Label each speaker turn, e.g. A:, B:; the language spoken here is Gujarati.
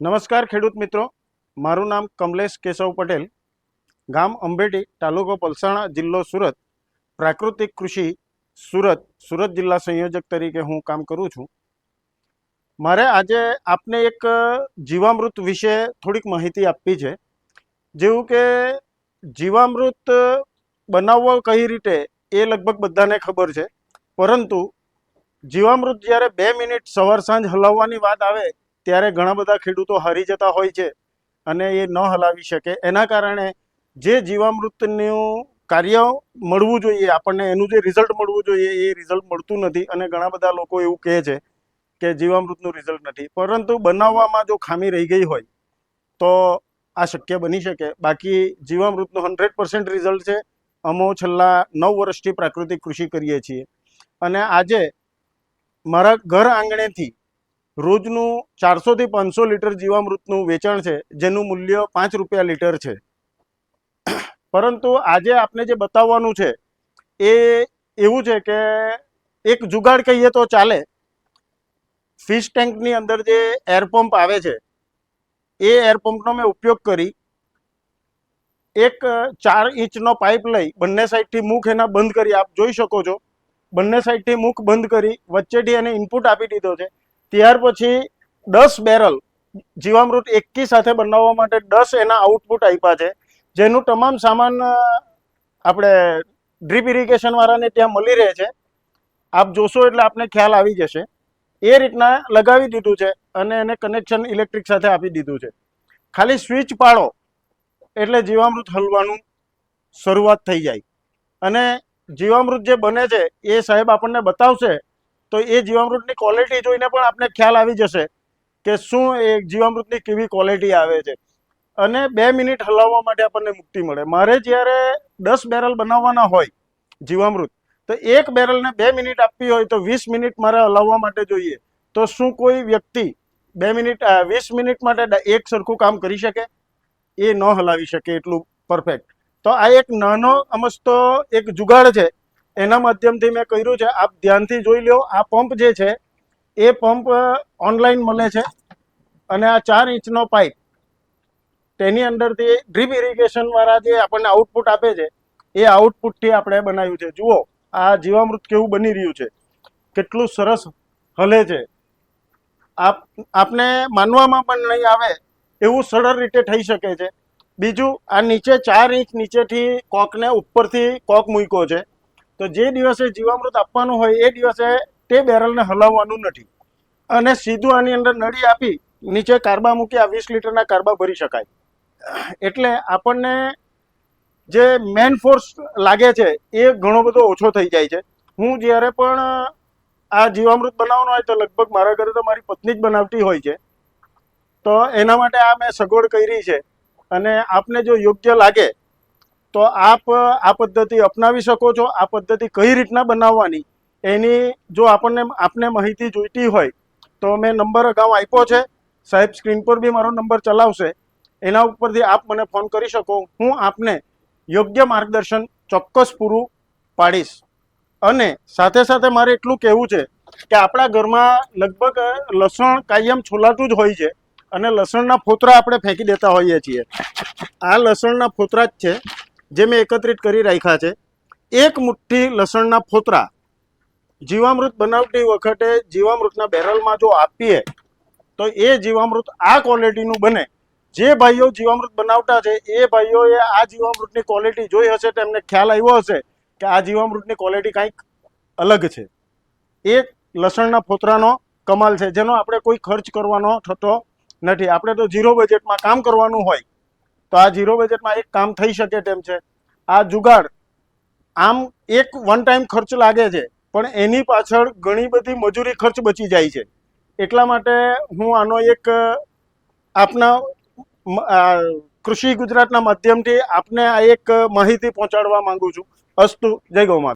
A: નમસ્કાર ખેડૂત મિત્રો. મારું નામ કમલેશ કેશવ પટેલ. ગામ અંબેટી, તાલુકો પલસાણા, જિલ્લો સુરત. પ્રાકૃતિક કૃષિ સુરત સુરત જિલ્લા સંયોજક તરીકે હું કામ કરું છું. મારે આજે આપને એક જીવામૃત વિશે થોડીક માહિતી આપવી છે. જેવું કે જીવામૃત બનાવવો કઈ રીતે એ લગભગ બધાને ખબર છે. પરંતુ જીવામૃત જ્યારે બે મિનિટ સવાર સાંજ હલાવવાની વાત આવે ત્યારે ઘણા બધા ખેડૂતો હારી જતા હોય છે અને એ ન હલાવી શકે. એના કારણે જે જીવામૃતનું કાર્ય મળવું જોઈએ, આપણને એનું જે રિઝલ્ટ મળવું જોઈએ, એ રિઝલ્ટ મળતું નથી અને ઘણા બધા લોકો એવું કહે છે કે જીવામૃતનું રિઝલ્ટ નથી. પરંતુ બનાવવામાં જો ખામી રહી ગઈ હોય, તો આ શક્ય બની શકે. બાકી જીવામૃતનું હંડ્રેડ પર્સન્ટ રિઝલ્ટ છે. અમો છેલ્લા નવ વર્ષથી પ્રાકૃતિક કૃષિ કરીએ છીએ. અને આજે મારા ઘર આંગણેથી રોજનું ચારસોથી પાંચસો લીટર જીવામૃતનું વેચાણ છે, જેનું મૂલ્ય પાંચ રૂપિયા લીટર છે. પરંતુ આજે આપને જે બતાવવાનું છે, એ એવું છે કે એક જુગાડ કહીએ તો ચાલે. ફિશ ટેન્કની અંદર જે એર પંપ આવે છે, એ એર પંપનો મેં ઉપયોગ કરી. એક ચાર ઇંચનો પાઇપ લઈ બંને સાઈડથી મુખ એના બંધ કરી, આપ જોઈ શકો છો. બંને સાઈડથી મુખ બંધ કરી, વચ્ચેથી એને ઇનપુટ આપી દીધો છે. ત્યાર પછી દસ બેરલ જીવામૃત એકી સાથે બનાવવા માટે દસ એના આઉટપુટ આપ્યા છે. જેનું તમામ સામાન આપણે ડ્રીપ ઇરિગેશન વાળાને ત્યાં મળી રહે છે. આપ જોશો એટલે આપને ખ્યાલ આવી જશે. એ રીતના લગાવી દીધું છે અને એને કનેક્શન ઇલેક્ટ્રિક સાથે આપી દીધું છે. ખાલી સ્વિચ પાડો એટલે જીવામૃત હલવાનું શરૂઆત થઈ જાય. અને જીવામૃત જે બને છે એ સાહેબ આપણને બતાવશે તો એ જીવામૃતની ક્વોલિટી જોઈને પણ આપને ખ્યાલ આવી જશે કે શું એ જીવામૃતની કેવી ક્વોલિટી આવે છે. અને બે મિનિટ હલાવવા માટે આપણને મુક્તિ મળે. મારે જ્યારે દસ બેરલ બનાવવાના હોય જીવામૃત, તો એક બેરલને બે મિનિટ આપવી હોય તો વીસ મિનિટ મારે હલાવવા માટે જોઈએ. તો શું કોઈ વ્યક્તિ બે મિનિટ વીસ મિનિટ માટે એક સરખું કામ કરી શકે? એ ન હલાવી શકે એટલું પરફેક્ટ તો આ એક નાનો અમસ્તો એક જુગાડ છે. એના માધ્યમથી મેં કર્યું છે. આપ ધ્યાનથી જોઈ લો આ પંપ જે છે, એ પંપ ઓનલાઈન મળે છે. અને આ ચાર ઇંચનો પાઇપ, તેની અંદરથી ડ્રીપ ઇરિગેશન વાળા જે આપણને આઉટપુટ આપે છે, એ આઉટપુટથી આપણે બનાવ્યું છે. જુઓ, આ જીવામૃત કેવું બની રહ્યું છે. કેટલું સરસ હલે છે. આપ, આપને માનવામાં પણ નહીં આવે, એવું સરળ રીતે થઈ શકે છે. બીજું, આ નીચે ચાર ઇંચ નીચેથી કોકને ઉપરથી કોક મૂક્યો છે. તો જે દિવસે જીવામૃત આપવાનું હોય એ દિવસે તે બેરલને હલાવવાનું નથી. અને સીધું આની અંદર નળી આપી નીચે કાર્બા મૂકી આ વીસ લીટરના કાર્બા ભરી શકાય. એટલે આપણને જે મેન ફોર્સ લાગે છે એ ઘણો બધો ઓછો થઈ જાય છે. હું જ્યારે પણ આ જીવામૃત બનાવવાનું હોય તો લગભગ મારા ઘરે તો મારી પત્ની જ બનાવતી હોય છે. તો એના માટે આ મેં સગવડ કરી છે. અને આપને જો યોગ્ય લાગે તો આપ, આ પદ્ધતિ અપનાવી શકો છો. આ પદ્ધતિ કઈ રીતના બનાવવાની એની જો આપણને, આપને માહિતી જોઈતી હોય, તો મેં નંબર અગાઉ આપ્યો છે. સાહેબ, સ્ક્રીન પર બી મારો નંબર ચલાવશે. એના ઉપરથી આપ મને ફોન કરી શકો. હું આપને યોગ્ય માર્ગદર્શન ચોક્કસ પૂરું પાડીશ. અને સાથે સાથે મારે એટલું કહેવું છે કે આપણા ઘરમાં લગભગ લસણ કાયમ છોલાતું જ હોય છે અને લસણના ફોતરા આપણે ફેંકી દેતા હોઈએ છીએ. આ લસણના ફોતરા જ છે. જે મેં એકત્રિત કરી રાખ્યા છે, એક મુઠ્ઠી લસણના ફોતરા જીવામૃત બનાવતી વખતે જીવામૃતના બેરલમાં જો આપીએ, તો એ જીવામૃત આ ક્વોલિટીનું બને. જે ભાઈઓ જીવામૃત બનાવતા છે, એ ભાઈઓએ આ જીવામૃતની ક્વોલિટી જોઈ હશે તો એમને ખ્યાલ આવ્યો હશે કે આ જીવામૃતની ક્વોલિટી કંઈક અલગ છે. એ લસણના ફોતરાનો કમાલ છે, જેનો આપણે કોઈ ખર્ચ કરવાનો થતો નથી. આપણે તો ઝીરો બજેટમાં કામ કરવાનું હોય તો આ ઝીરો બજેટમાં એક કામ થઈ શકે તેમ છે. આ જુગાડ આમ એક વન ટાઈમ ખર્ચ લાગે છે, પણ એની પાછળ ઘણી બધી મજૂરી ખર્ચ બચી જાય છે. એટલા માટે હું આનો એક, આપના કૃષિ ગુજરાતના માધ્યમથી આપને આ એક માહિતી પહોંચાડવા માંગુ છું. અસ્તુ, જય ગૌ